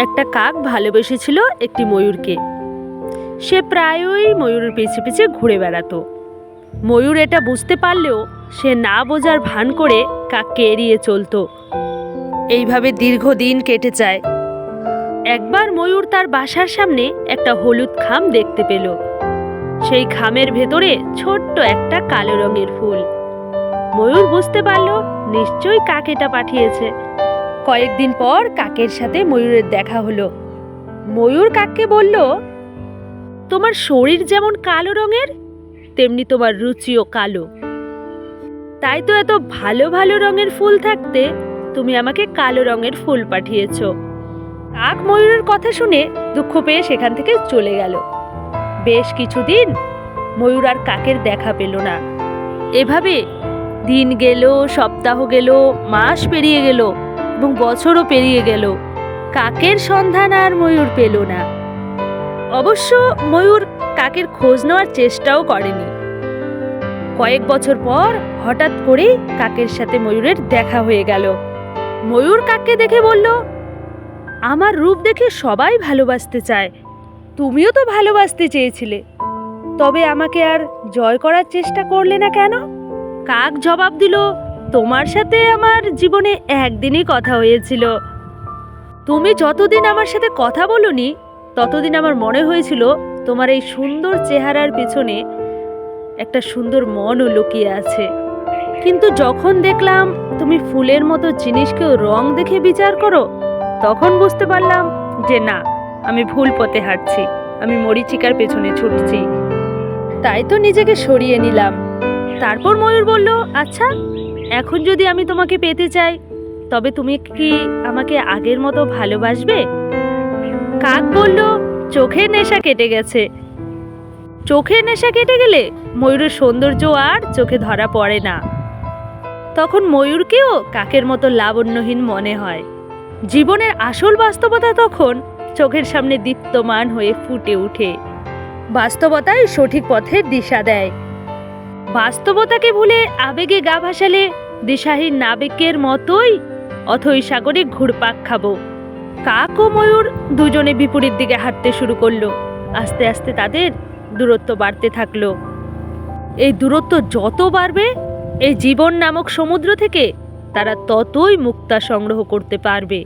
একটা কাক ভালোবেসেছিল একটি ময়ূরকে। সে প্রায়ই ময়ূরের পিছে পিছে ঘুরে বেড়াতো। ময়ূর এটা বুঝতে পারলেও সে না বোঝার ভান করে কাককে এড়িয়ে চলতো। এইভাবে দীর্ঘদিন কেটে যায়। একবার ময়ূর তার বাসার সামনে একটা হলুদ খাম দেখতে পেল। সেই খামের ভেতরে ছোট্ট একটা কালো রঙের ফুল। ময়ূর বুঝতে পারল, নিশ্চয়ই কাকেটা পাঠিয়েছে। কয়েকদিন পর কাকের সাথে ময়ূরের দেখা হলো। ময়ূর কাককে বলল, তোমার শরীর যেমন কালো রঙের, তেমনি তোমার রুচিও কালো। তাই তো এত ভালো ভালো রঙের ফুল থাকতে তুমি আমাকে কালো রঙের ফুল পাঠিয়েছ। কাক ময়ূরের কথা শুনে দুঃখ পেয়ে সেখান থেকে চলে গেল। বেশ কিছুদিন ময়ূর আর কাকের দেখা পেল না। এভাবে দিন গেল, সপ্তাহ গেল, মাস পেরিয়ে গেল। এবং বছরও পেরিয়ে গেল। কাকের সন্ধান আর ময়ূর পেল না। অবশ্য ময়ূর কাকের খোঁজ নেওয়ার চেষ্টাও করেনি। কয়েক বছর পর হঠাৎ করেই কাকের সাথে ময়ূরের দেখা হয়ে গেল। ময়ূর কাককে দেখে বলল, আমার রূপ দেখে সবাই ভালোবাসতে চায়। তুমিও তো ভালোবাসতে চেয়েছিলে। তবে আমাকে আর জয় করার চেষ্টা করলে না কেন? কাক জবাব দিল তোমার সাথে আমার জীবনে একদিনই কথা হয়েছিল। তুমি যতদিন আমার সাথে কথা বলনি, ততদিন আমার মনে হয়েছিল তোমার এই সুন্দর চেহারার পেছনে একটা সুন্দর মনও লুকিয়ে আছে। কিন্তু যখন দেখলাম তুমি ফুলের মতো জিনিসকেও রং দেখে বিচার করো, তখন বুঝতে পারলাম যে না, আমি ভুল পথে হাঁটছি, আমি মরিচিকার পেছনে ছুটছি। তাই তো নিজেকে সরিয়ে নিলাম। তারপর ময়ূর বলল আচ্ছা এখন যদি আমি তোমাকে পেতে চাই, তবে তুমি কি আমাকে আগের মতো ভালোবাসবে? কাক বলল, চোখের নেশা কেটে গেছে। চোখের নেশা কেটে গেলে ময়ূরের সৌন্দর্য আর চোখে ধরা পড়ে না। তখন ময়ূরকেও কাকের মতো লাবণ্যহীন মনে হয়। জীবনের আসল বাস্তবতা তখন চোখের সামনে দীপ্তমান হয়ে ফুটে ওঠে। বাস্তবতাই সঠিক পথের দিশা দেয়। বাস্তবতাকে ভুলে আবেগে গা ভাসালে দিশাহীন নাবিকের মতোই অথই সাগরে ঘুরপাক খাব। কাক ও ময়ূর দুজনে বিপরীত দিকে হাঁটতে শুরু করল। আস্তে আস্তে তাদের দূরত্ব বাড়তে থাকল। এই দূরত্ব যত বাড়বে, এই জীবন নামক সমুদ্র থেকে তারা ততই মুক্তা সংগ্রহ করতে পারবে।